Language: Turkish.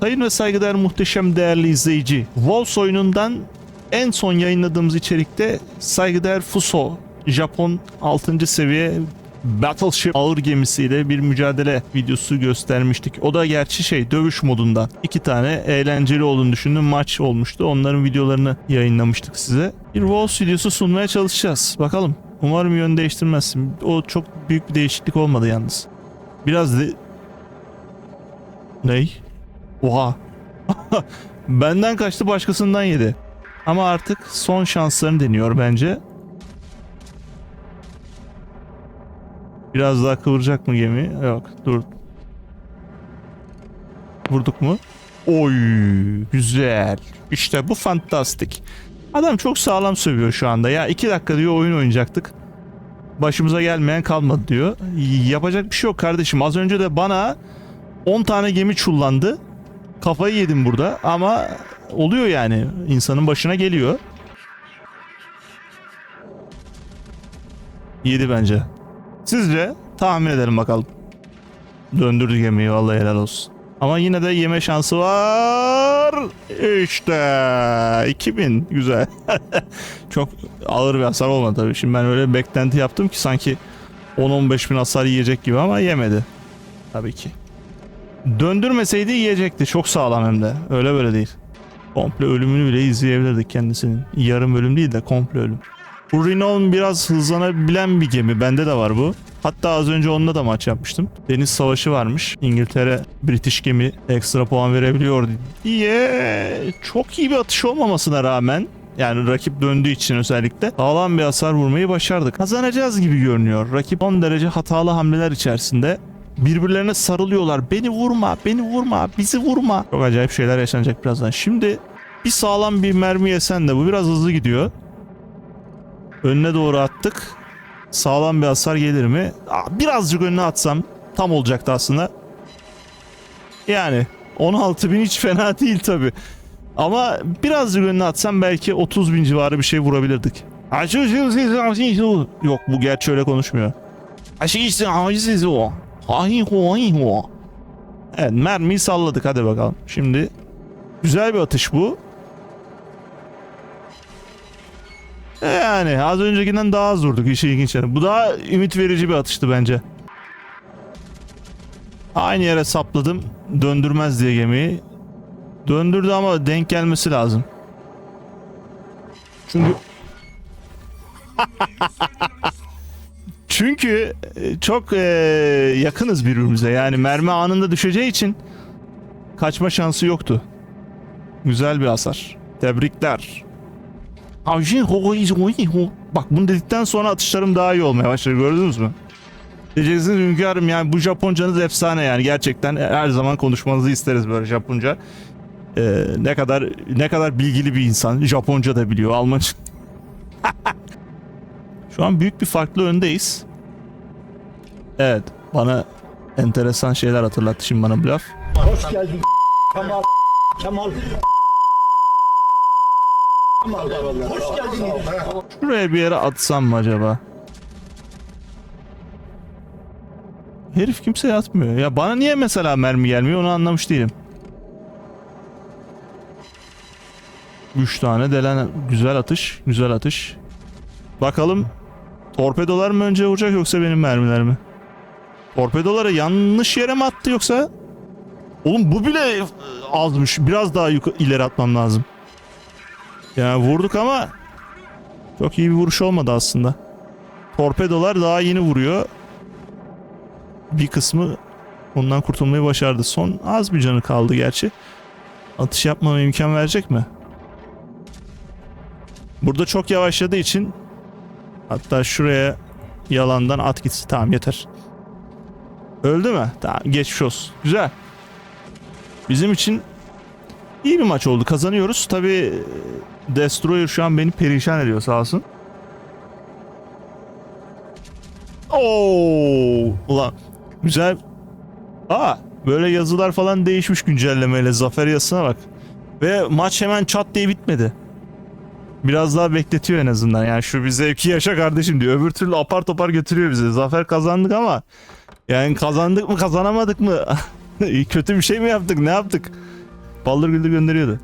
Sayın ve saygıdeğer muhteşem değerli izleyici. Wolves oyunundan en son yayınladığımız içerikte saygıdeğer Fuso, Japon 6. seviye Battleship ağır gemisiyle bir mücadele videosu göstermiştik. O da gerçi şey dövüş modunda. iki tane eğlenceli olduğunu düşündüğüm maç olmuştu. Onların videolarını yayınlamıştık size. Bir Wolves videosu sunmaya çalışacağız. Bakalım. Umarım yön değiştirmezsin. O çok büyük bir değişiklik olmadı yalnız. Biraz de... Ney? Oha. Benden kaçtı başkasından yedi. Ama artık son şanslarını deniyor bence. Biraz daha kıvıracak mı gemi? Yok dur. Vurduk mu? Oy güzel. İşte bu fantastik. Adam çok sağlam sövüyor şu anda. Ya iki dakika diyor oyun oynayacaktık. Başımıza gelmeyen kalmadı diyor. Yapacak bir şey yok kardeşim. Az önce de bana 10 tane gemi çullandı. Kafayı yedim burada ama oluyor yani. insanın başına geliyor. Yedi bence. Sizce? Tahmin edelim bakalım. Döndürdü gemiyi vallahi helal olsun. Ama yine de yeme şansı var. İşte 2000 güzel. Çok ağır bir hasar olmadı tabii. Şimdi ben öyle beklenti yaptım ki sanki 10-15 bin hasar yiyecek gibi ama yemedi. Tabii ki. Döndürmeseydi yiyecekti. Çok sağlam hem de. Öyle böyle değil. Komple ölümünü bile izleyebilirdik kendisinin. Yarım ölüm değil de komple ölüm. Bu Renown biraz hızlanabilen bir gemi. Bende de var bu. Hatta az önce onunla da maç yapmıştım. Deniz savaşı varmış. İngiltere British gemi ekstra puan verebiliyor diye. Çok iyi bir atış olmamasına rağmen yani rakip döndüğü için özellikle sağlam bir hasar vurmayı başardık. Kazanacağız gibi görünüyor. Rakip 10 derece hatalı hamleler içerisinde birbirlerine sarılıyorlar. Beni vurma, beni vurma, bizi vurma. Çok acayip şeyler yaşanacak birazdan. Şimdi bir sağlam bir mermi yesen de bu biraz hızlı gidiyor. Önüne doğru attık. Sağlam bir hasar gelir mi? Aa, birazcık önüne atsam tam olacaktı aslında. Yani 16 bin hiç fena değil tabi. Ama birazcık önüne atsam belki 30 bin civarı bir şey vurabilirdik. Yok bu gerçi öyle konuşmuyor. Evet mermiyi salladık hadi bakalım. Şimdi güzel bir atış bu. Yani az öncekinden daha az vurduk işi ilginç yani. Bu daha ümit verici bir atıştı bence. Aynı yere sapladım. Döndürmez diye gemiyi. Döndürdü ama denk gelmesi lazım. Çünkü Çünkü e, çok e, yakınız birbirimize. Yani mermi anında düşeceği için kaçma şansı yoktu. Güzel bir hasar. Tebrikler. Bak bunu dedikten sonra atışlarım daha iyi olmaya başladı gördünüz mü? Diyeceksiniz hünkârım yani bu Japoncanız efsane yani gerçekten her zaman konuşmanızı isteriz böyle Japonca. Ee, ne kadar ne kadar bilgili bir insan. Japonca da biliyor, Almanca. Şu an büyük bir farklı öndeyiz. Evet, bana enteresan şeyler hatırlattı şimdi bana bu laf. Hoş geldin Kemal. Kemal. Hoş geldin. Şuraya bir yere atsam mı acaba? Herif kimseye atmıyor. Ya bana niye mesela mermi gelmiyor onu anlamış değilim. 3 tane delen güzel atış, güzel atış. Bakalım torpedolar mı önce vuracak yoksa benim mermiler mi? Torpedoları yanlış yere mi attı yoksa? Oğlum bu bile e, azmış. Biraz daha yukarı ileri atmam lazım. Ya vurduk ama çok iyi bir vuruş olmadı aslında. Torpedolar daha yeni vuruyor. Bir kısmı ondan kurtulmayı başardı. Son az bir canı kaldı gerçi. Atış yapmama imkan verecek mi? Burada çok yavaşladığı için hatta şuraya yalandan at gitsin. Tamam yeter. Öldü mü? Tamam geçmiş olsun. Güzel. Bizim için iyi bir maç oldu. Kazanıyoruz. Tabi Destroyer şu an beni perişan ediyor sağ olsun. Oo, ulan güzel. Aa, böyle yazılar falan değişmiş güncellemeyle. Zafer yazısına bak. Ve maç hemen çat diye bitmedi. Biraz daha bekletiyor en azından. Yani şu bir zevki yaşa kardeşim diyor. Öbür türlü apar topar götürüyor bizi. Zafer kazandık ama yani kazandık mı kazanamadık mı? Kötü bir şey mi yaptık? Ne yaptık? Baldır güldür gönderiyordu.